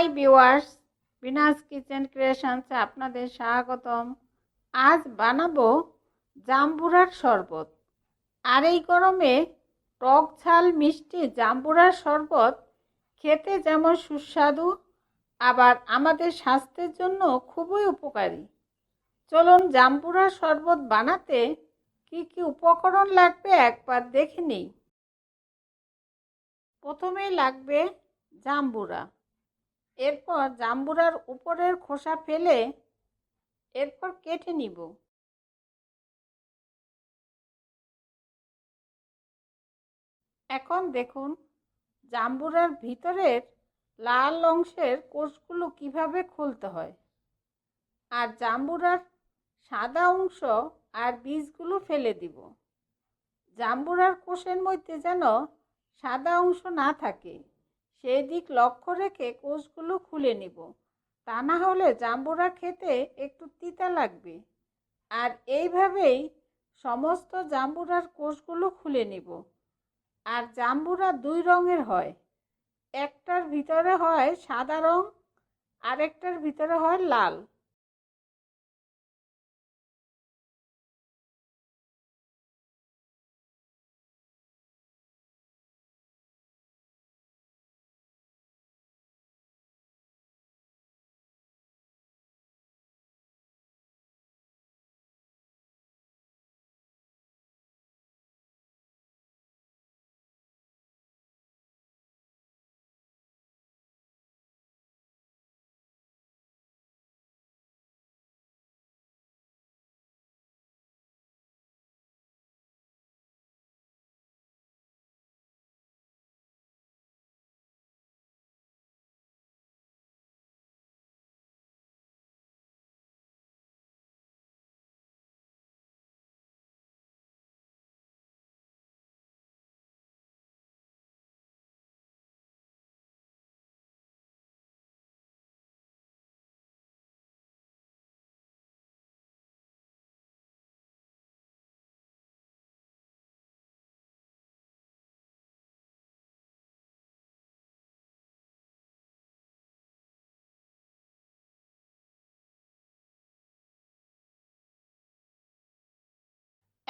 High viewers Bina's kitchen ক্রিয়েশনসে আপনাদের স্বাগতম। আজ বানাবো জাম্বুরার শরবত। আর এই গরমে টক ঝাল, মিষ্টি জাম্বুরার শরবত খেতে যেমন সুস্বাদু, আবার আমাদের স্বাস্থ্যের জন্য খুবই উপকারী। চলুন জাম্বুরার শরবত বানাতে কি কি উপকরণ লাগবে একবার দেখে নিই। প্রথমেই লাগবে জাম্বুরা। এরপর জাম্বুরার উপরের খোসা ফেলে এরপর কেটে নিব। এখন দেখুন, জাম্বুরার ভিতরের লাল অংশের কোষগুলো কীভাবে খুলতে হয়। আর জাম্বুরার সাদা অংশ আর বীজগুলো ফেলে দিব। জাম্বুরার কোষের মধ্যে যেন সাদা অংশ না থাকে। সেই দিক লক্ষ্য রেখে কোষগুলো খুলে নিব। তা না হলে জাম্বুরা খেতে একটু তিতা লাগবে। আর এইভাবেই সমস্ত জাম্বুরার কোষগুলো খুলে নিব। আর জাম্বুরা দুই রঙের হয়। একটার ভিতরে হয় সাদা রং, আরেকটার ভিতরে হয় লাল।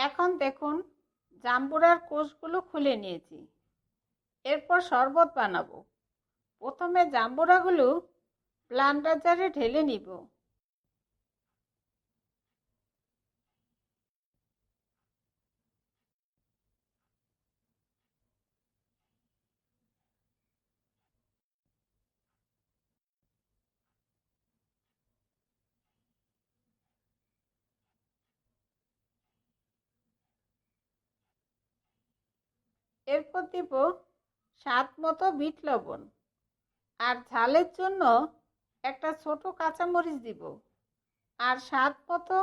এখন দেখুন, জাম্বুরার কোষগুলো খুলে নিয়েছি। এরপর শরবত বানাবো। প্রথমে জাম্বুরাগুলো প্লান্টার জারে ঢেলে নিব। এরপর দিব স্বাদ মতো বিট লবণ। আর ঝালের জন্য একটা ছোট কাঁচামরিচ দিব। আর স্বাদ মতো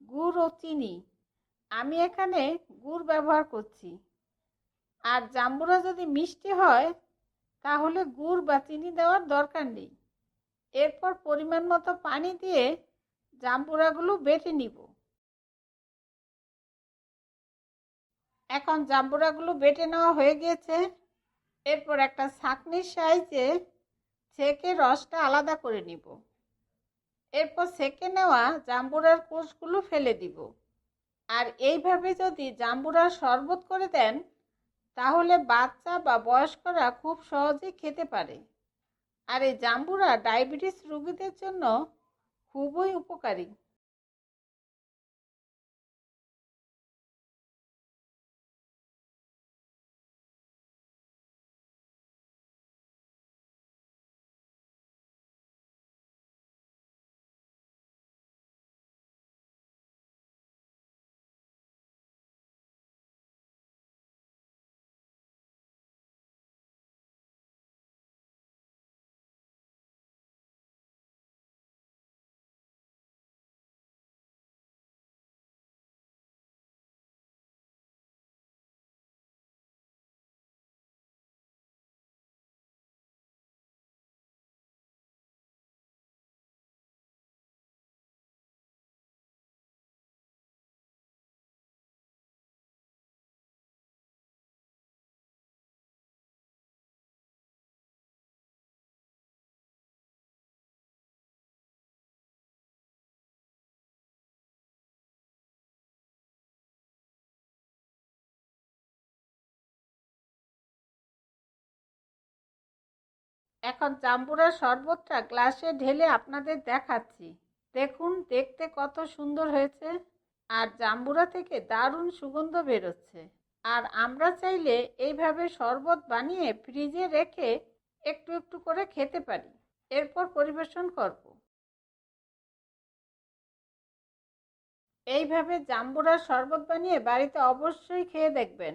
গুড় ও চিনি। আমি এখানে গুড় ব্যবহার করছি। আর জাম্বুরা যদি মিষ্টি হয়, তাহলে গুড় বা চিনি দেওয়ার দরকার নেই। এরপর পরিমাণ মতো পানি দিয়ে জাম্বুরাগুলো বেটে নিব। এখন জাম্বুরাগুলো বেটে নেওয়া হয়ে গিয়েছে। এরপর একটা ছাঁকনির সাইজে ছেঁকে রসটা আলাদা করে নিব। এরপর সেকে নেওয়া জাম্বুরার কোষগুলো ফেলে দিব। আর এইভাবে যদি জাম্বুরার শরবত করে দেন, তাহলে বাচ্চা বা বয়স্করা খুব সহজেই খেতে পারে। আর এই জাম্বুরা ডায়াবেটিস রোগীদের জন্য খুবই উপকারী। এখন জাম্বুরার শরবতটা গ্লাসে ঢেলে আপনাদের দেখাচ্ছি। দেখুন, দেখতে কত সুন্দর হয়েছে আর জাম্বুরা থেকে দারুণ সুগন্ধ বেরোচ্ছে। আর আমরা চাইলে এইভাবে শরবত বানিয়ে ফ্রিজে রেখে একটু একটু করে খেতে পারি। এরপর পরিবেশন করব। এইভাবে জাম্বুরার শরবত বানিয়ে বাড়িতে অবশ্যই খেয়ে দেখবেন।